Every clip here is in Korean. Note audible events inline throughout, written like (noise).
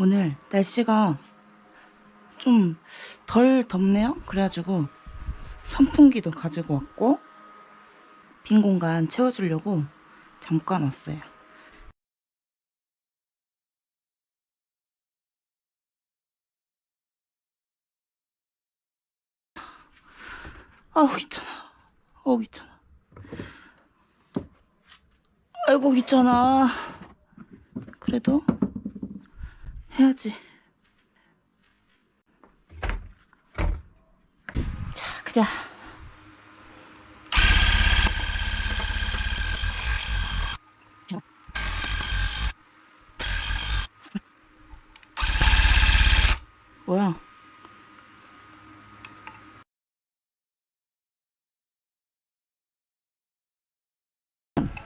오늘 날씨가 좀 덜 덥네요. 그래가지고 선풍기도 가지고 왔고 빈 공간 채워주려고 잠깐 왔어요. 아우 귀찮아. 어우 귀찮아. 아이고 귀찮아. 그래도 해야지. 자, 그자. 뭐야?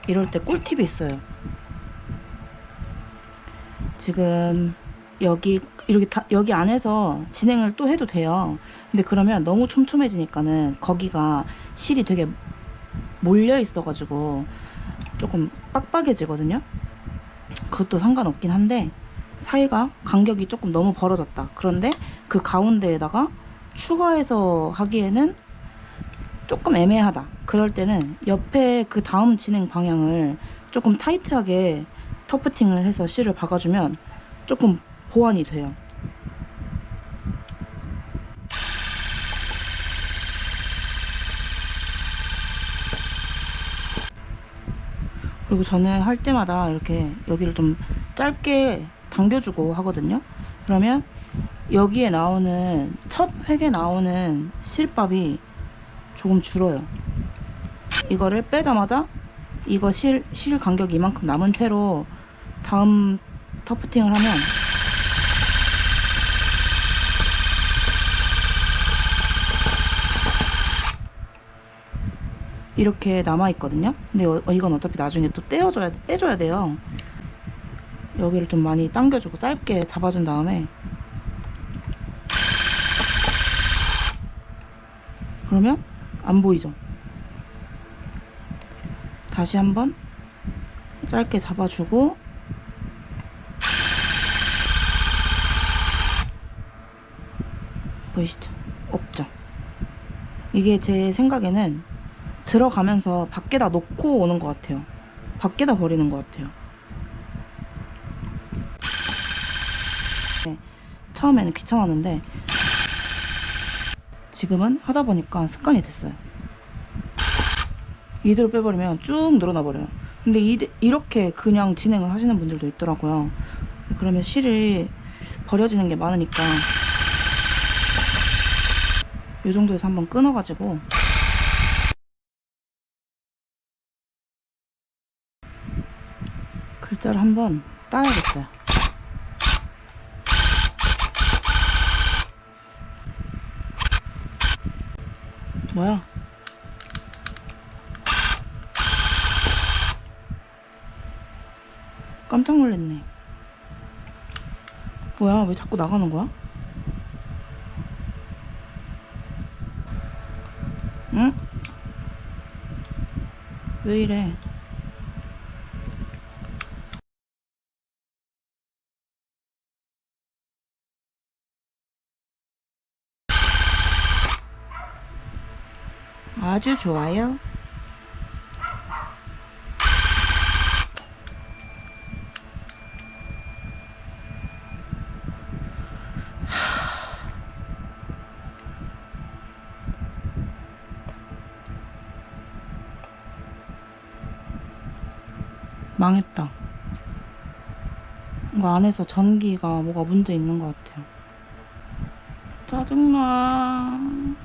이럴 때 꿀팁이 있어요. 지금 여기 이렇게 다, 여기 안에서 진행을 또 해도 돼요. 근데 그러면 너무 촘촘해지니까는 거기가 실이 되게 몰려 있어가지고 조금 빡빡해지거든요. 그것도 상관없긴 한데 사이가 간격이 조금 너무 벌어졌다. 그런데 그 가운데에다가 추가해서 하기에는 조금 애매하다. 그럴 때는 옆에 그 다음 진행 방향을 조금 타이트하게 터프팅을 해서 실을 박아주면 조금 보완이 돼요. 그리고 저는 할 때마다 이렇게 여기를 좀 짧게 당겨주고 하거든요. 그러면 여기에 나오는 첫 획에 나오는 실밥이 조금 줄어요. 이거를 빼자마자 이거 실, 실 간격이 이만큼 남은 채로 다음 터프팅을 하면 이렇게 남아 있거든요. 근데 어- 이건 어차피 나중에 또 떼어줘야 빼줘야 돼요. 여기를 좀 많이 당겨주고 짧게 잡아준 다음에 그러면 안 보이죠? 다시 한번 짧게 잡아주고 보이시죠? 없죠? 이게 제 생각에는 들어가면서 밖에다 놓고 오는 것 같아요. 밖에다 버리는 것 같아요. 네, 처음에는 귀찮았는데 지금은 하다 보니까 습관이 됐어요. 이대로 빼버리면 쭉 늘어나 버려요. 근데 이, 이렇게 그냥 진행을 하시는 분들도 있더라고요. 그러면 실이 버려지는 게 많으니까 이 정도에서 한번 끊어가지고 글자를 한번 따야겠어요. 뭐야? 깜짝 놀랐네. 뭐야? 왜 자꾸 나가는 거야? 응? 왜 이래? 아주 좋아요. 망했다. 이거 안에서 전기가 뭐가 문제 있는 것 같아요. 짜증나.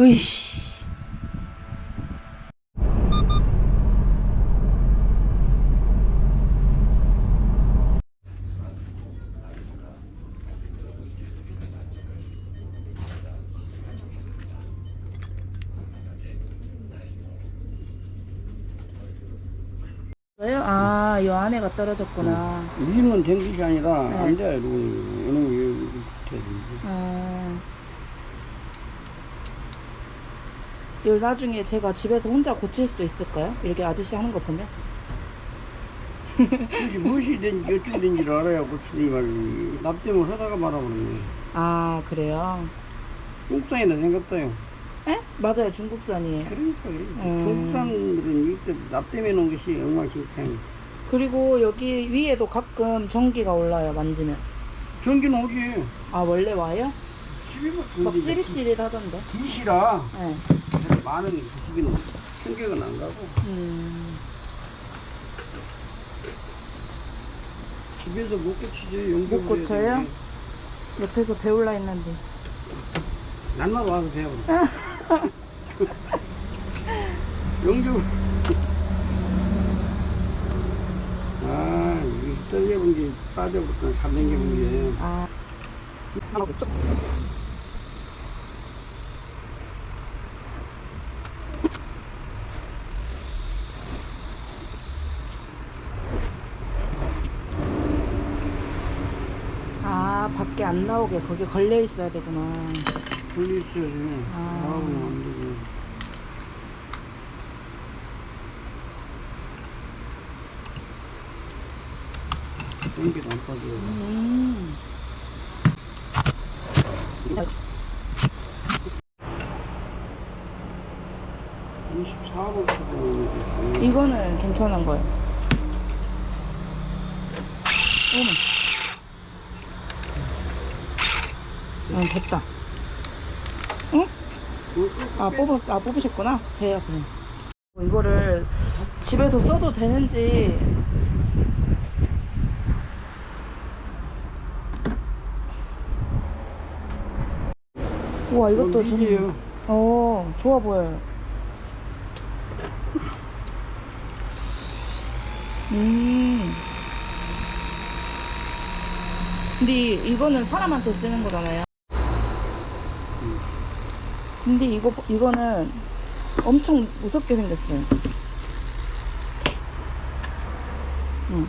으이씨. 왜요? 아, 이 안에가 떨어졌구나. 우리는 된 것이 아니라 네. 안 돼. 이거 어느 게 아. 이걸 나중에 제가 집에서 혼자 고칠 수도 있을까요? 이렇게 아저씨 하는 거 보면? 무엇이 무엇이 된 어떻게 된지를 알아야 고추니 말이 납땜을 하다가 말아버렸네. 아 그래요? 중국산이나 생겼다요. 에? 맞아요 중국산이에요. 그러니까 그래. 음. 중국산들은 이때 납땜해 놓은 것이 엉망진창. 그리고 여기 위에도 가끔 전기가 올라요 만지면. 전기는 오지. 아 원래 와요? 집에만 막 찌릿찌릿하던데. 기시라 네. 많은 기시기는 충격은 안 가고 음. 집에서 못 고치지 못 고쳐요? 옆에서 배울라 했는데. 날마다 와서 배워라. 연결. 아, 이게 떨려본 게 빠져버렸던 삼생겨본 게. 아. 아, 밖에 안 나오게 거기 걸려 있어야 되구나. 돌리 있어야지. 아. 안 되고. 연기도 안 빠져. 음. 24번 타고 이거는 괜찮은 거예요. 어머. 응, 됐다. 응? 아, 뽑았, 아, 뽑으셨구나? 돼요, 그럼. 뭐 이거를 집에서 써도 되는지. 우와, 이것도 좀. 어, 좋아 보여요. 음. 근데 이거는 사람한테 쓰는 거잖아요. 근데 이거 이거는 엄청 무섭게 생겼어요. 응.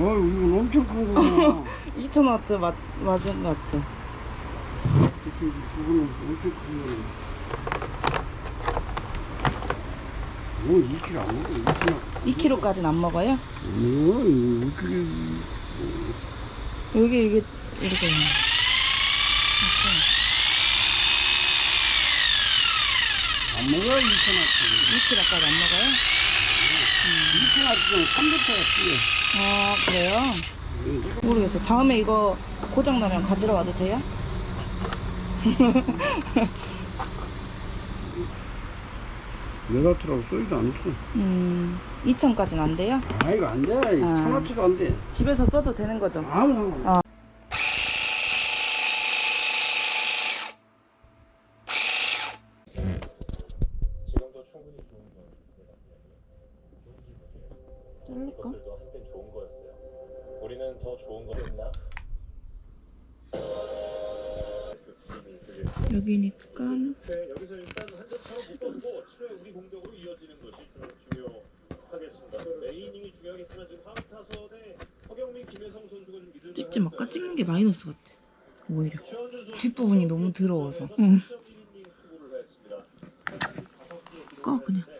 와, 이건 엄청 큰 거구나. (laughs) 2,000와트 맞, 맞은 것 같죠? 그치, 그거는 엄청 큰 거네. 뭐, 2kg 안 먹어, 2kg. 2kg까지는 안 먹어요? 뭐, 2kg. 여기 이게 이렇게 있네. 안 먹어, 2kg. 2kg까지 안 먹어요? 2kg는 300대가 필요해. 아 그래요? 모르겠어요. 다음에 이거 고장 나면 가지러 와도 돼요? (laughs) 메가트라고 써있도 안 했어. 음 2천까지는 안 돼요? 아, 이거 안 돼. 상하치도 안 돼. 집에서 써도 되는 거죠? 아무 상관 아. 지금도 충분히 좋은 거였습니다. 자를까? 것들도 한땐 좋은 거였어요. 우리는 더 좋은 거였나? 여기니까 네, 여기서 일단 한점 차로 묶어두고 7회 우리 공격으로 이어지는 것이 좀 중요하겠습니다. 메이닝이 중요하겠지만 지금 하위 타선에 허경민, 김혜성 선수가 좀 믿을 찍지 말까? 찍는 게 마이너스 같아. 오히려 뒷부분이 너무 더러워서. 응. 3.1이닝 수고를 했습니다. 꺼 그냥.